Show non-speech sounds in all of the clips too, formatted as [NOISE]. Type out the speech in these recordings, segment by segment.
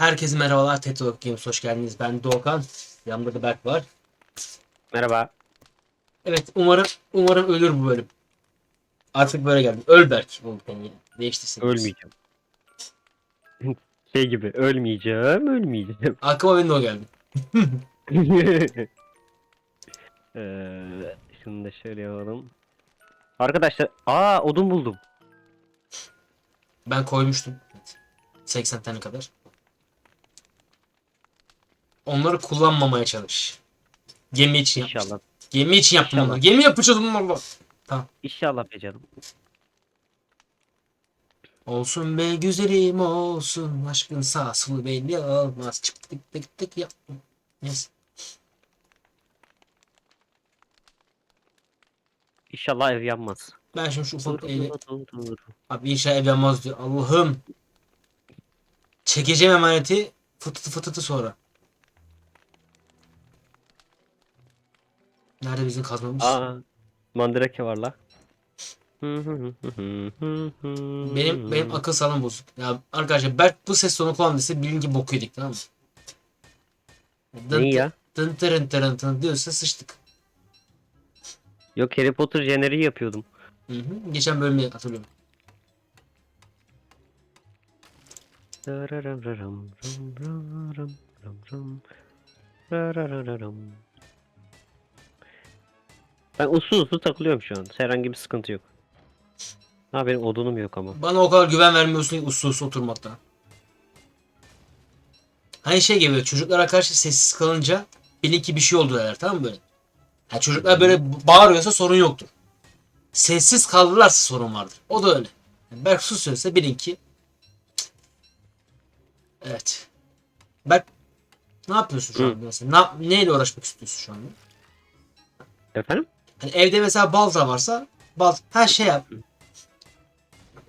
Herkese merhabalar. Tetalog Games hoş geldiniz. Ben Doğukan. Yanımda da Berk var. Merhaba. Evet umarım umarım ölür bu bölüm. Artık böyle geldim. Öl Berk. Beni yine. Değiştirsin. Ölmeyeceğim. şey gibi ölmeyeceğim, ölmeyeceğim. Aklıma benim de o geldi. Eee, [LAUGHS] şunu da şöyle yapalım. Arkadaşlar, aa odun buldum. Ben koymuştum. Evet. 80 tane kadar. Onları kullanmamaya çalış. Gemi için yapmıştım. İnşallah. Gemi için yaptım İnşallah. onları. Gemi yapacağız onlarla. İnşallah be canım. Olsun be güzelim olsun. Aşkın sağ solu belli olmaz. Çık tık tık tık yaptım. Neyse. İnşallah ev yanmaz. Ben şimdi şu ufak dur. Abi inşallah ev yanmaz diyor. Allah'ım. Çekeceğim emaneti fıtıtı fıtıtı sonra. Nerede bizim kazmamız? Aa, mandrake var la. Benim benim akıl sağlığım bozuk. Ya arkadaşlar Berk bu ses tonu kullandıysa bilin ki bok yedik tamam mı? Dın Ne ya? Tın tırın tırın tın diyorsa sıçtık. Yok Harry Potter jeneriği yapıyordum. Hı hı. Geçen bölümde hatırlıyorum. Ben usul usul takılıyorum şu an. Herhangi bir sıkıntı yok. Ha benim odunum yok ama. Bana o kadar güven vermiyorsun ki uslu uslu oturmaktan. Hani şey gibi çocuklara karşı sessiz kalınca bilin ki bir şey oldu derler tamam mı böyle? Ha, çocuklar böyle bağırıyorsa sorun yoktur. Sessiz kaldılarsa sorun vardır. O da öyle. Yani Berk susuyorsa bilin ki Evet. Berk ne yapıyorsun şu Hı. an mesela? Ne, neyle uğraşmak istiyorsun şu anda? Efendim? Hani evde mesela balta varsa bal her şey yap.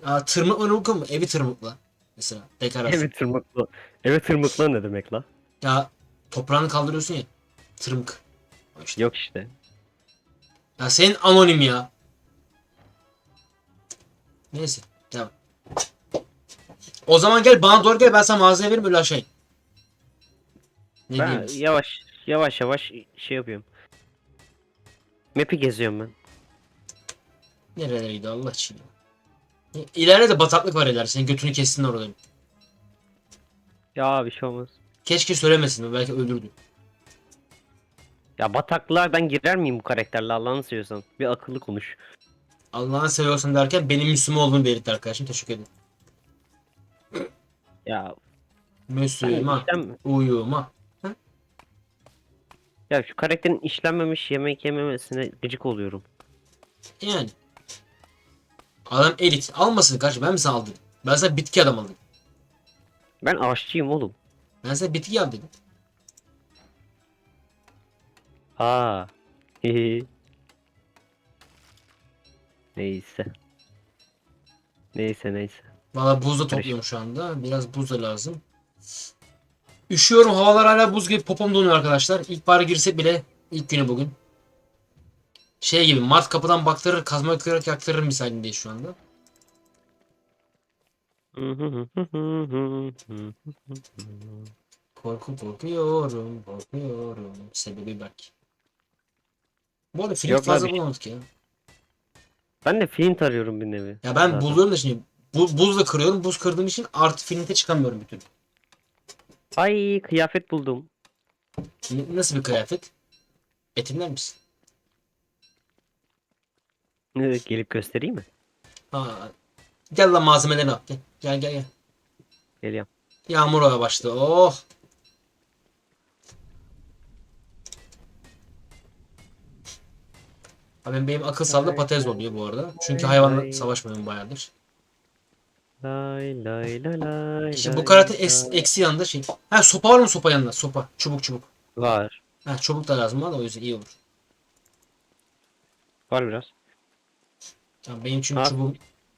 Aa, tırmıkla mı mı? Evi tırmıkla. Mesela dekorasyon. Evet tırmıklı. Evet tırmıklı ne demek la? Ya toprağını kaldırıyorsun ya. Tırmık. İşte. Yok işte. Ya senin anonim ya. Neyse. Devam. O zaman gel bana doğru gel ben sana malzeme vereyim öyle aşağı in. Ne Ben diyeyim? yavaş yavaş yavaş şey yapıyorum. Map'i geziyorum ben. Nerelereydi Allah için. İleride de bataklık var ileride. Senin götünü kessin orada. Ya bir şey olmaz. Keşke söylemesin. Belki öldürdü. Ya bataklığa ben girer miyim bu karakterle Allah'ını seviyorsan? Bir akıllı konuş. Allah'ını seviyorsun derken benim Müslüman olduğumu belirtti arkadaşım. Teşekkür ederim. Ya Müslüman. Uyuma. Ya şu karakterin işlenmemiş yemek yememesine gıcık oluyorum. Yani. Adam elit. Almasın kardeşim. Ben mi sana aldım? Ben sana bitki adam aldım. Ben aşçıyım oğlum. Ben sana bitki al dedim. Aa. [LAUGHS] Neyse. Neyse neyse. Valla buz da topluyorum şu anda. Biraz buz da lazım. Üşüyorum. Havalar hala buz gibi popom donuyor arkadaşlar. İlkbahara girsek bile ilk günü bugün. Şey gibi Mart kapıdan baktırır kazma kırarak yaktırır misalindeyiz şu anda. [LAUGHS] Korku korkuyorum, korkuyorum. Sebebi belki. Bu arada Yok fazla abi. bulamadık ya. ben de flint arıyorum bir nevi. Ya ben Zaten. buluyorum da şimdi bu, buzla kırıyorum. Buz kırdığım için artı flinte çıkamıyorum bir türlü. Ay kıyafet buldum. Nasıl bir kıyafet? Etimler misin? Ne, Gelip göstereyim mi? Ha. Gel lan malzemelerini al. Gel gel gel. gel. Geliyorum. Yağmur oya başladı. Oh. Abi benim akıl sağlığı patates oluyor bu arada. Çünkü hayvanla savaşmıyorum bayağıdır. Lay lay lay lay. İşte bu karate es- eksi yanında şey. Ha sopa var mı sopa yanında? Sopa. Çubuk çubuk. Var. Ha çubuk da lazım bana o yüzden iyi olur. Var biraz. Tamam, benim çünkü Ha. çubuğum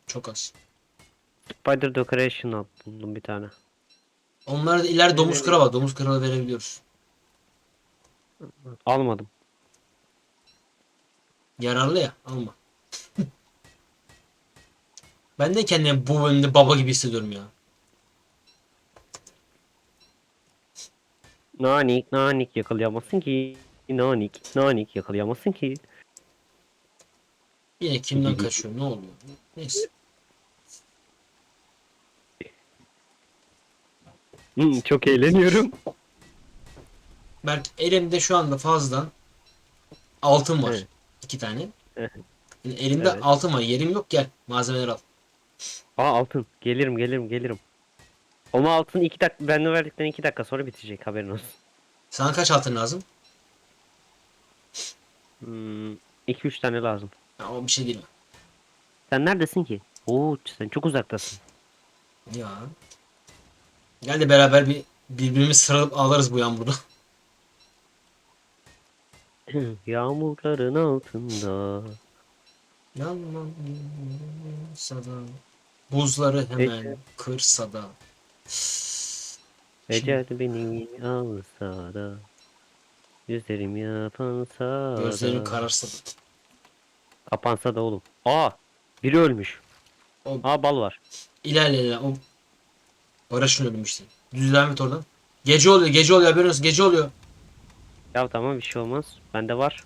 çok az. Spider Decoration al- buldum bir tane. Onlara da ileride domuz kıra var. Domuz kralı verebiliyoruz. Almadım. Yararlı ya. Alma. [LAUGHS] ben de kendimi bu bölümde baba gibi hissediyorum ya. Nanik nanik yakalayamazsın ki. Nanik nanik yakalayamazsın ki. Yine kimden kaçıyor? Ne oluyor? Neyse. Hmm, çok eğleniyorum. Berk elimde şu anda fazladan altın var. Evet. iki tane. Evet. Yani elimde Evet. altın var. Yerim yok gel. Malzemeler al. Aa altın. Gelirim gelirim gelirim. Ama altın 2 dakika benden verdikten 2 dakika sonra bitecek haberin olsun. Sana kaç altın lazım? Hmm, 2-3 tane lazım. Ya, o bir şey değil. Sen neredesin ki? Oo sen çok uzaktasın. Ya. Gel de beraber bir birbirimizi sarılıp ağlarız bu yağmurda. [LAUGHS] Yağmurların altında. Yanmasa da Buzları hemen Peki. kırsa da. Ecel beni alsa da. Gözlerim yapansa da. Gözlerim kararsa da. Kapansa da oğlum. Aa! Biri ölmüş. O- Aa bal var. İlerle ilerle. O Barış'ın ölümü işte. Düz devam et oradan. Gece oluyor, gece oluyor haberin olsun. Gece oluyor. Ya tamam bir şey olmaz. Bende var.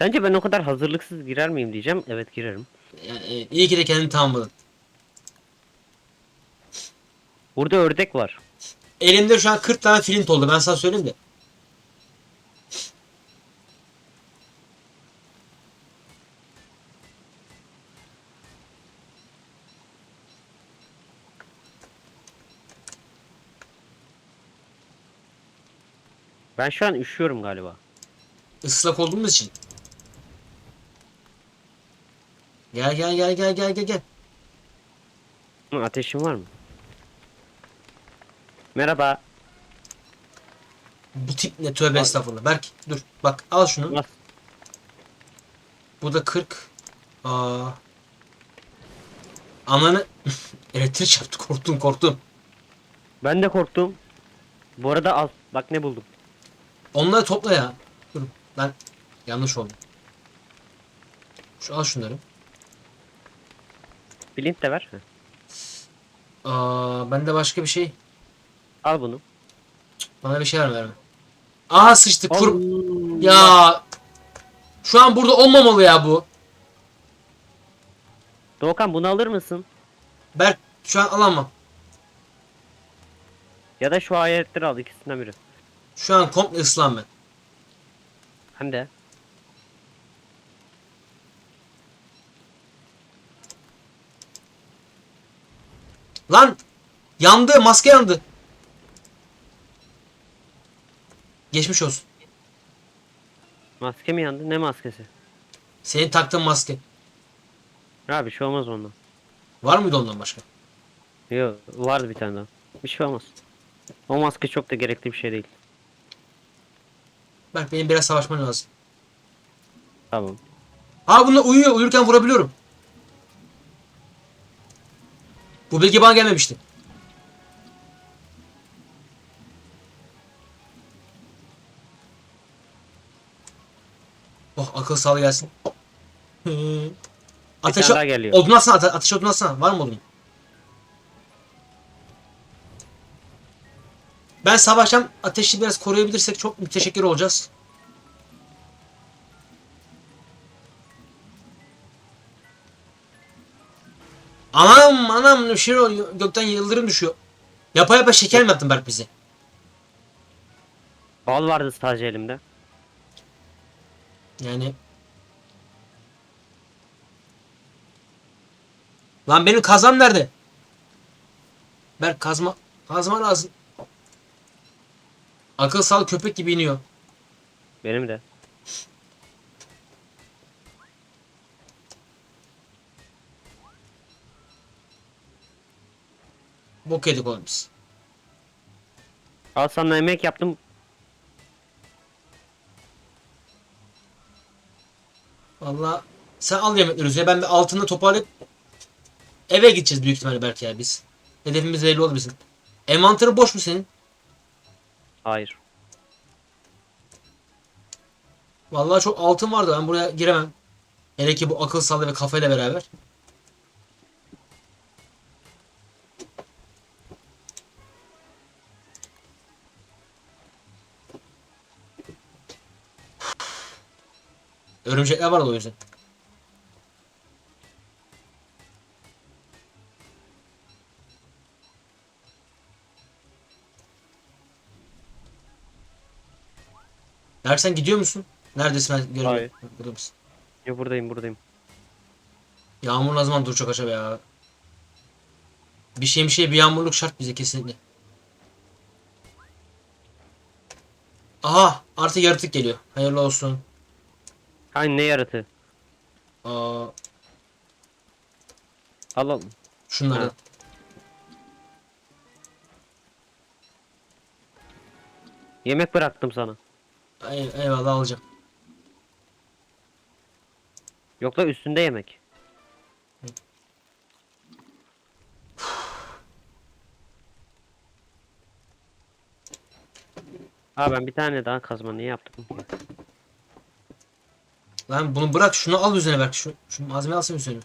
Sence ben o kadar hazırlıksız girer miyim diyeceğim. Evet girerim. Yani, iyi ki de kendini tamamladın. Burada ördek var. Elimde şu an 40 tane flint oldu. Ben sana söyleyeyim de. Ben şu an üşüyorum galiba. Islak olduğumuz için. Gel gel gel gel gel gel gel. Hı, ateşin var mı? Merhaba. Bu tip ne tövbe Ay. estağfurullah. Berk dur bak al şunu. Bas. Bu da 40. Aa. Ananı [LAUGHS] elektrik çarptı korktum korktum. Ben de korktum. Bu arada al. Bak ne buldum. Onları topla ya. Dur ben yanlış oldu. Şu al şunları. Flint de ver. Heh. Aa bende başka bir şey. Al bunu. Bana bir şey ver verme. Aa sıçtı kur. Allah. Ya. Şu an burada olmamalı ya bu. Doğukan bunu alır mısın? Berk şu an alamam. Ya da şu aletleri al ikisinden biri. Şu an komple ıslan ben. Hem de. Lan yandı maske yandı. Geçmiş olsun. Maske mi yandı? Ne maskesi? Senin taktığın maske. Ha bir şey olmaz ondan. Var mıydı ondan başka? Yok vardı bir tane daha. Bir şey olmaz. O maske çok da gerekli bir şey değil. Berk benim biraz savaşman lazım. Tamam. Aa bunlar uyuyor. Uyurken vurabiliyorum. Bu bilgi bana gelmemişti. Oh akıl sağlığı gelsin. Ateş tane daha geliyor. odun atsana, ate- ateş odun atsana. Var mı odun? Ben savaşacağım. Ateşi biraz koruyabilirsek çok müteşekkir olacağız. Anam anam şey oluyor. Gökten yıldırım düşüyor. Yapa yapa şeker mi yaptın Berk bize? Bal vardı sadece elimde. Yani Lan benim kazam nerede? Berk kazma kazma lazım. Akıl sağlık köpek gibi iniyor. Benim de. Bok yedik oğlum biz. Al sana yemek yaptım. Valla sen al yemekleri Üzerine ben bir altını toparlayıp eve gideceğiz büyük ihtimalle belki ya biz. Hedefimiz belli oldu bizim. Envantarı boş mu senin? Hayır. Vallahi çok altın vardı ben buraya giremem. Hele ki bu akıl sağlığı ve kafayla beraber. Örümcekler var o yüzden. Berk sen gidiyor musun? Neredesin ben göremiyorum. Hayır. Burada mısın? Ya buradayım buradayım. Yağmur ne zaman duracak acaba ya? Bir şey bir şey bir yağmurluk şart bize kesinlikle. Aha artık yaratık geliyor. Hayırlı olsun. Hani ne yaratı? Aa, Alalım. şunları. Ha. Yemek bıraktım sana. Ey, eyvallah alacağım. Yok la üstünde yemek. Aa ben bir tane daha kazma niye yaptım? Lan bunu bırak şunu al üzerine bak. Şu, şu malzemeyi alsana üzerine.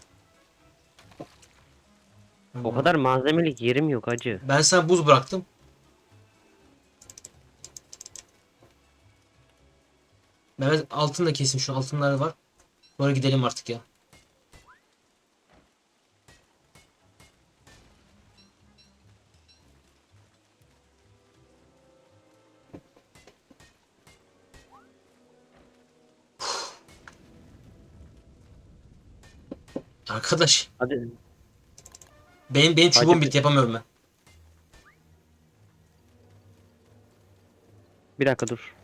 O kadar malzemelik yerim yok acı. Ben sana buz bıraktım. Mehmet altın da kesin şu altınlar var. Sonra gidelim artık ya. Arkadaş Hadi. benim benim çubuğum Hadi. bitti yapamıyorum ben. Bir dakika dur.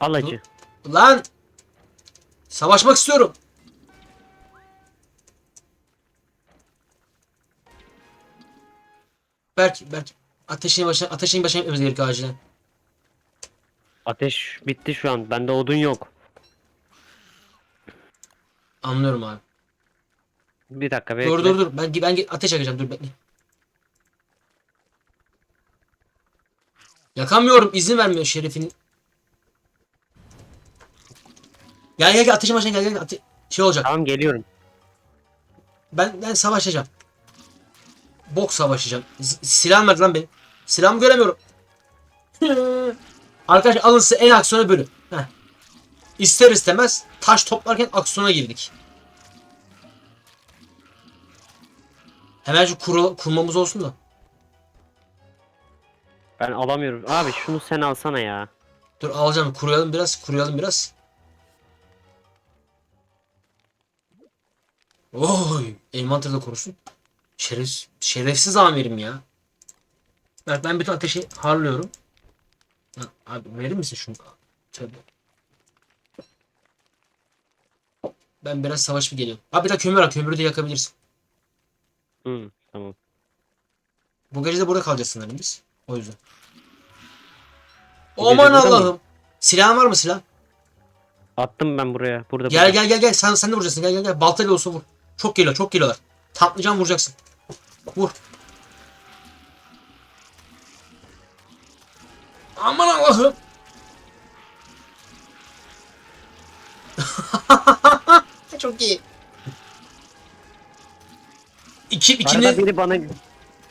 Al acı. Lan! Savaşmak istiyorum. Berk, Berk. Ateşin başına, ateşin başına gitmemiz gerekiyor acilen. Ateş bitti şu an. Bende odun yok. Anlıyorum abi. Bir dakika bekle. Dur dur dur. Ben, ben ateş yakacağım. Dur bekle. Yakamıyorum. izin vermiyor şerifin. Gel gel gel ateşin başına gel gel. Ate şey olacak. Tamam geliyorum. Ben ben savaşacağım. Bok savaşacağım. Z- Silahım nerede lan benim? Silahımı göremiyorum. [LAUGHS] Arkadaşlar alın size en aksiyona bölüm. İster istemez taş toplarken aksiyona girdik. Hemen şu kuru, kurmamız olsun da. Ben alamıyorum. Abi şunu sen alsana ya. Dur alacağım. Kuruyalım biraz. Kuruyalım biraz. Oy. Envanter de korusun. Şeref, şerefsiz amirim ya. Bak ben bütün ateşi harlıyorum. Abi verir misin şunu? Tövbe. Ben biraz savaş mı geliyorum? Abi bir de kömür al. Kömürü de yakabilirsin. Hı, tamam. Bu gece de burada kalacağız sanırım biz. O yüzden. Bu gece Aman burada mı? Allah'ım. Silahın var mı silah? Attım ben buraya. Burada. Gel burada. gel gel gel sen sen de vuracaksın gel gel gel baltayla olsa vur. Çok geliyor çok geliyorlar. Tatlıcan vuracaksın. Vur. Aman Allah'ım. [LAUGHS] çok iyi. İki, Arada ikini biri bana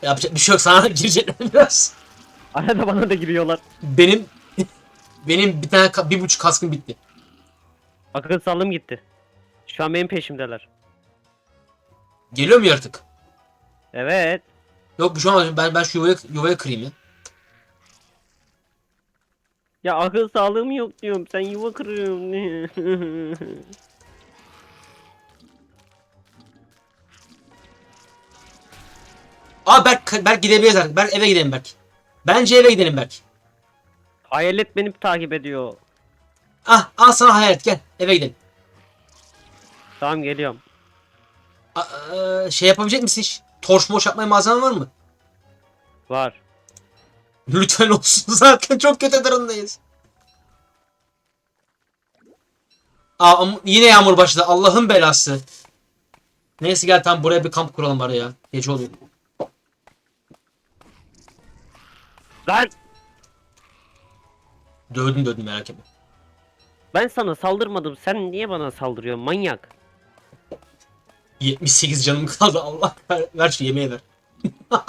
yapacak bir şey yok sana girecekler [LAUGHS] biraz. arada bana da giriyorlar. Benim benim bir tane ka- bir buçuk kaskım bitti. Akıl sağlığım gitti. Şu an benim peşimdeler. Geliyor mu yaratık? Evet. Yok şu an ben ben şu yuvaya yuvaya kırayım ya. Ya akıl sağlığım yok diyorum. Sen yuva kırıyorsun. [LAUGHS] Aa Berk, Berk gidebiliriz artık. Berk eve gidelim Berk. Bence eve gidelim Berk. Hayalet beni takip ediyor. Ah al sana hayalet gel eve gidelim. Tamam geliyorum. Aa, şey yapabilecek misin hiç? Torç moş yapmaya malzemen var mı? Var. Lütfen olsun [LAUGHS] zaten çok kötü durumdayız. Aa yine yağmur başladı Allah'ın belası. Neyse gel tam buraya bir kamp kuralım bari ya. Gece oluyor. Lan Dövdüm dövdüm merak etme. ben sana saldırmadım. Sen niye bana saldırıyorsun manyak? 78 canım kaldı Allah ver, ver şu yemeği ver. [LAUGHS]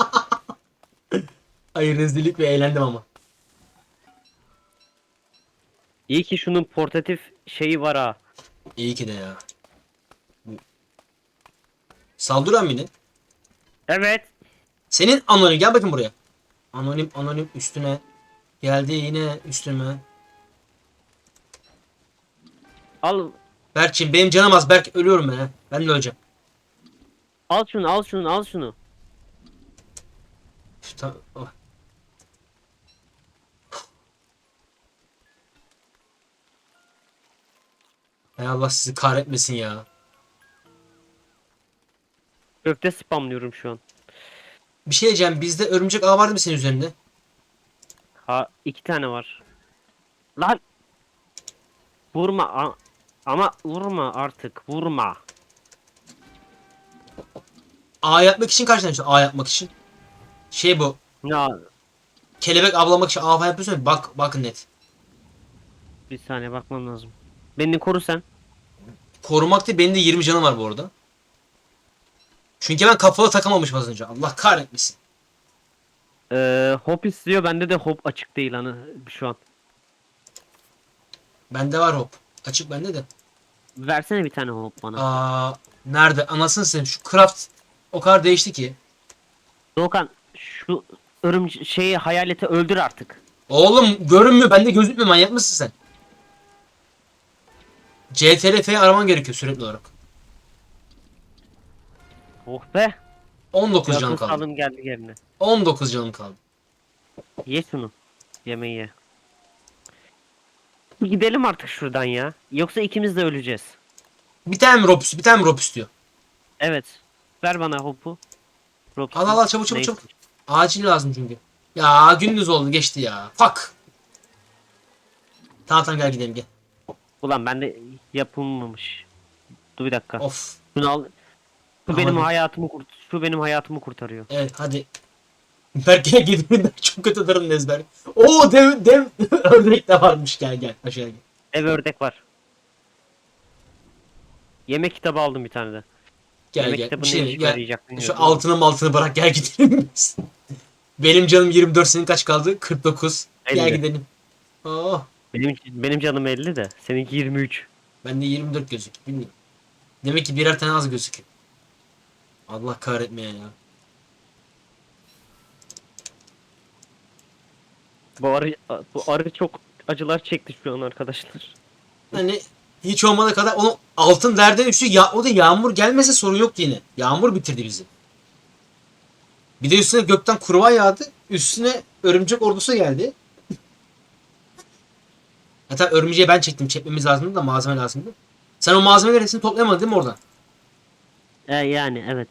Ay rezillik ve eğlendim ama. İyi ki şunun portatif şeyi var ha. İyi ki de ya. Saldıran mıydı? Evet. Senin anonim gel bakayım buraya. Anonim anonim üstüne. Geldi yine üstüme. Al Berk'cim benim canım az. Berk ölüyorum ben. he. Ben de öleceğim. al şunu al şunu al şunu. Üf, ta- oh. Hay Allah sizi kahretmesin ya. Köfte spamlıyorum şu an. Bir şey diyeceğim. Bizde örümcek ağ vardı mı senin üzerinde? Ha iki tane var. Lan. Vurma a- ama vurma artık vurma. Ağ yapmak için kaç tane işte ağ yapmak için? Şey bu. Ya Kelebek avlamak için ağ yapıyorsun ya. Bak bakın net. bir saniye bakmam lazım. Beni koru sen. Korumak değil benim de 20 canım var bu arada. Çünkü ben kafalı takamamışım az önce. Allah kahretmesin. Ee, hop istiyor bende de hop açık değil hani şu an. Bende var hop. Açık bende de. Versene bir tane hop bana. Aa, nerede? Anasını satayım. Şu craft o kadar değişti ki. Doğukan şu örümce şeyi hayaleti öldür artık. Oğlum görünmüyor. Bende gözükmüyor. Manyak mısın sen? CTRF'yi araman gerekiyor sürekli olarak. Oh be. 19 canım Yakın kaldı. salım geldi yerine. 19 canım kaldı. Ye şunu. Yemeği ye. Gidelim artık şuradan ya. Yoksa ikimiz de öleceğiz. Bir tane mi Ropus? Bir tane mi Ropus diyor. Evet. Ver bana hopu. Robson. Al al al çabuk çabuk Neyse. çabuk. Acil lazım çünkü. Ya gündüz oldu geçti ya. Fuck. Tamam tamam gel gidelim gel. Ulan bende yapılmamış. Dur bir dakika. Of. Şunu al. Şu benim bir- hayatımı kurt şu benim hayatımı kurtarıyor. Evet hadi. Berk gel gidelim. Berk çok kötü darım ezber. Oo dev dev [LAUGHS] ördek de varmış gel gel aşağı gel. Ev ördek var. Yemek kitabı aldım bir tane de. Gel Yemek gel. Bir şey ne değil, işe gel. yarayacak Şu bilmiyorum. altını altını bırak gel gidelim biz. [LAUGHS] Benim canım 24 senin kaç kaldı? 49. Gel 50. gidelim. Oh. Benim benim canım 50 de seninki 23. Bende 24 gözük. Bilmiyorum. Demek ki birer tane az gözüküyor. Allah kahretmeye ya. Bu arı bu arı çok acılar çekti şu an arkadaşlar. Hani hiç olmadığı kadar onu altın derden üçlü ya o da yağmur gelmese sorun yok yine. Yağmur bitirdi bizi. Bir de üstüne gökten kurbağa yağdı. Üstüne örümcek ordusu geldi. Hatta örümceği ben çektim. Çekmemiz lazımdı da malzeme lazımdı. Sen o malzemeleri hepsini toplayamadın değil mi oradan? E yani evet.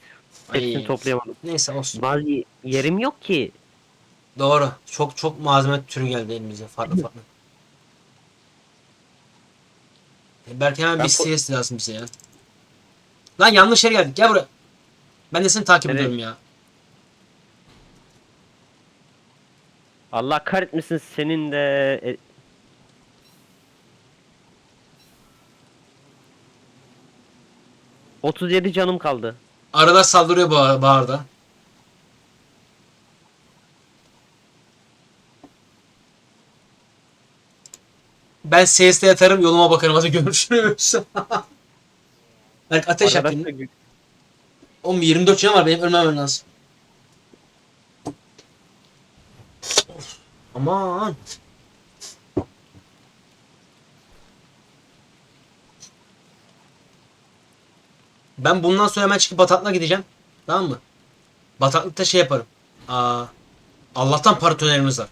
Hepsini Ay. toplayamadım. Neyse olsun. Bazı yerim yok ki. Doğru. Çok çok malzeme türü geldi elimize. Farklı farklı. E, Belki hemen Ben bir ko- CS lazım bize ya. Lan yanlış yere geldik. Gel buraya. Ben de seni takip Nereye? ediyorum ya. Allah kahretmesin senin de e, ...37 canım kaldı. Arada saldırıyor bu bağırda. Ben CS'de yatarım yoluma bakarım hadi görüşürüz. [LAUGHS] Belki ateş Arada- yapayım. Oğlum 24 canım var benim ölmemem lazım. Of, Aman. Ben bundan sonra hemen çıkıp bataklığa gideceğim. Tamam mı? Bataklıkta şey yaparım. Aa, Allah'tan paratonerimiz var.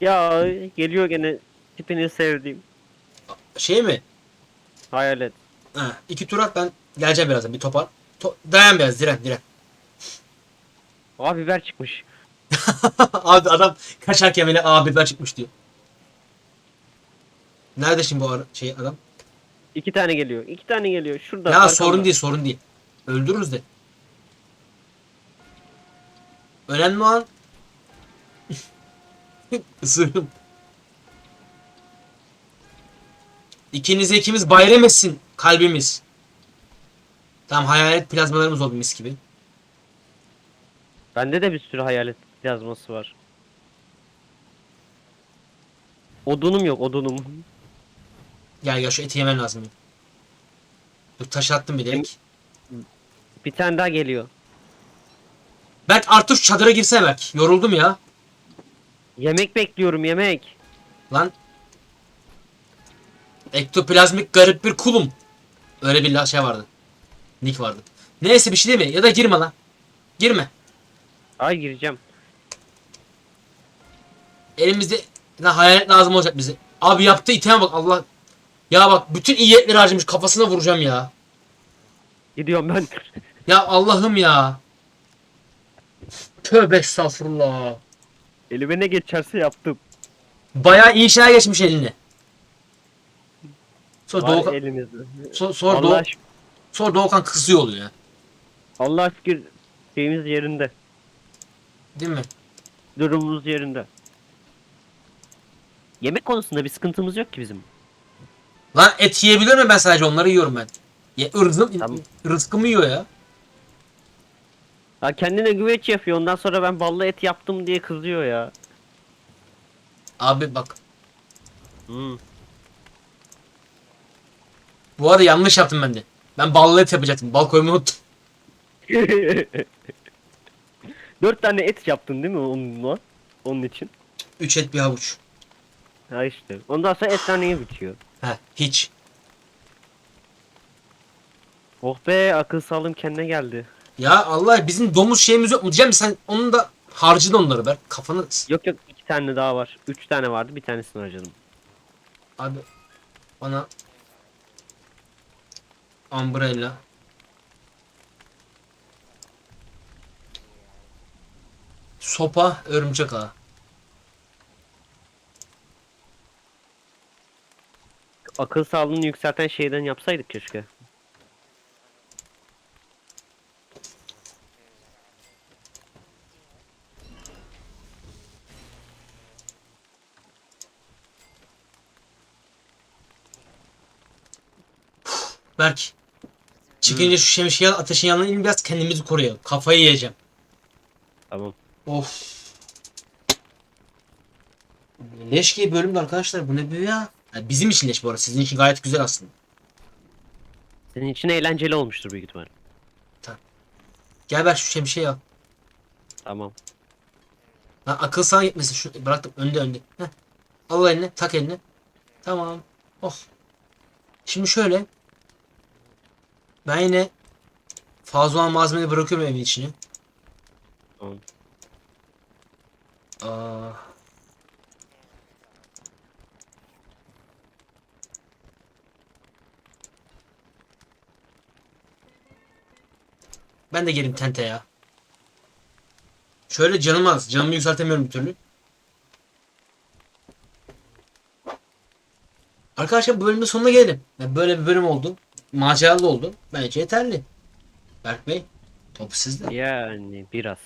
Ya geliyor gene tipini sevdiğim. Şey mi? Hayalet. Ha, iki tur at ben geleceğim birazdan bir topar. To- dayan biraz diren diren. Aa biber çıkmış. [LAUGHS] Abi adam kaçarken bile abi biber çıkmış diyor. Nerede şimdi bu ara- şey adam? İki tane geliyor. İki tane geliyor. Şurada. ya arkamda. sorun değil sorun değil. Öldürürüz de. Önemli olan [LAUGHS] Isırım. İkinize ikimiz bayram etsin kalbimiz. Tamam hayalet plazmalarımız oldu mis gibi. Bende de bir sürü hayalet yazması var. Odunum yok odunum. Gel gel şu eti yemen lazım. Dur taş attım bir direkt. Bir tane daha geliyor. Berk artık şu çadıra girsene Berk. Yoruldum ya. Yemek bekliyorum yemek. Lan. Ektoplazmik garip bir kulum. Öyle bir şey vardı. Nick vardı. Neyse bir şey değil mi? Ya da girme lan. Girme. Ay gireceğim. Elimizde lan hayalet lazım olacak bize. Abi yaptığı iteme bak Allah. Ya bak bütün iyi etleri harcamış kafasına vuracağım ya. Gidiyorum ben. Ya Allah'ım ya. Tövbe estağfurullah. Elime ne geçerse yaptım. Bayağı inşa geçmiş eline. Sonra, Var Doğukan, elimizde. so- sonra, Allah, Doğu, aşk- sonra Doğukan kızıyor oluyor. Allah şükür şeyimiz yerinde. Değil mi? Durumumuz yerinde. Yemek konusunda bir sıkıntımız yok ki bizim. Lan et yiyebilir mi ben sadece onları yiyorum ben. Ya ırzım, Tamam. rızkımı yiyor ya. Ha kendine güveç yapıyor ondan sonra ben ballı et yaptım diye kızıyor ya. Abi bak. Hmm. Bu arada yanlış yaptım ben de. Ben ballı et yapacaktım. Bal koymayı unuttum. [LAUGHS] Dört tane et yaptın değil mi onunla? Onun için. 3 et bir havuç. Ha işte. Ondan sonra et taneye bitiyor. Heh hiç. Oh be akıl sağlığım kendine geldi. Ya Allah bizim domuz şeyimiz yok mu? Diyeceğim sen onun da harcadın onları be. Kafanı Yok yok iki tane daha var. Üç tane vardı bir tanesini harcadım. Abi bana umbrella sopa örümcek ağı. Akıl sağlığını yükselten şeyden yapsaydık keşke. Berk. Çıkınca şu şemsiye ateşin yanına in biraz kendimizi koruyalım. Kafayı yiyeceğim. Tamam. Of. Leş gibi bölümde arkadaşlar bu ne bu ya? Yani bizim için leş bu arada. Sizin için gayet güzel aslında. Senin için eğlenceli olmuştur büyük ihtimal. Gel Berk şu şemsiyeyi al. Tamam. Lan akıl sana gitmesin. Şu, bıraktım önde önde. Heh. Al eline tak eline. Tamam. Oh. Şimdi şöyle. Ben yine fazla olan malzemeleri bırakıyorum evin içine. Tamam. Aa. Ben de geleyim tente ya. Şöyle canım az. Canımı yükseltemiyorum bir türlü. Arkadaşlar bu bölümün sonuna gelelim. Yani böyle bir bölüm oldu. Maceralı oldu. Bence yeterli. Berk Bey. Top sizde. Yani biraz.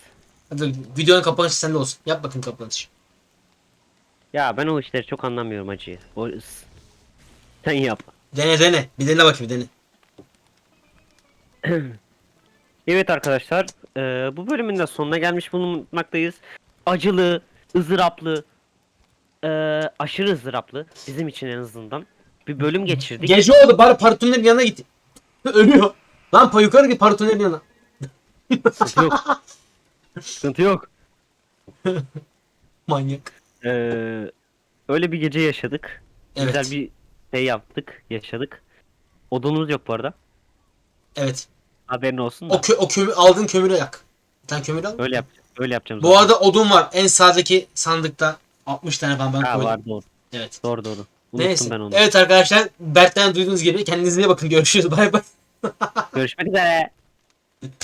Hadi videonun kapanışı sende olsun. Yap bakın kapanışı. Ya ben o işleri çok anlamıyorum acıyı. O... Sen yap. Dene dene. Bir dene bakayım dene. [CLEARS THROAT] Evet arkadaşlar, eee, bu bölümün de sonuna gelmiş bulunmaktayız. Acılı, ızdıraplı, eee, aşırı ızdıraplı bizim için en azından bir bölüm geçirdik. Gece oldu bari Parton'un yanına git. Ölüyor. Lan pa yukarı git Parton'un yanına. Sıkıntı yok. Sıkıntı yok. [LAUGHS] Manyak. Eee, öyle bir gece yaşadık. Evet. Güzel bir şey yaptık, yaşadık. Odunumuz yok bu arada. Evet. Haberin olsun da. O, kö o kömür aldığın kömürü yak. Bir tane kömür al. Öyle yap öyle yapacağım Bu arada odun var. En sağdaki sandıkta 60 tane falan ben ha, koydum. var doğru. Evet. Doğru doğru. Unuttum Neyse. ben onu. Evet arkadaşlar. Berk'ten duyduğunuz gibi kendinize iyi bakın. Görüşürüz. Bay bay. Görüşmek üzere. [LAUGHS]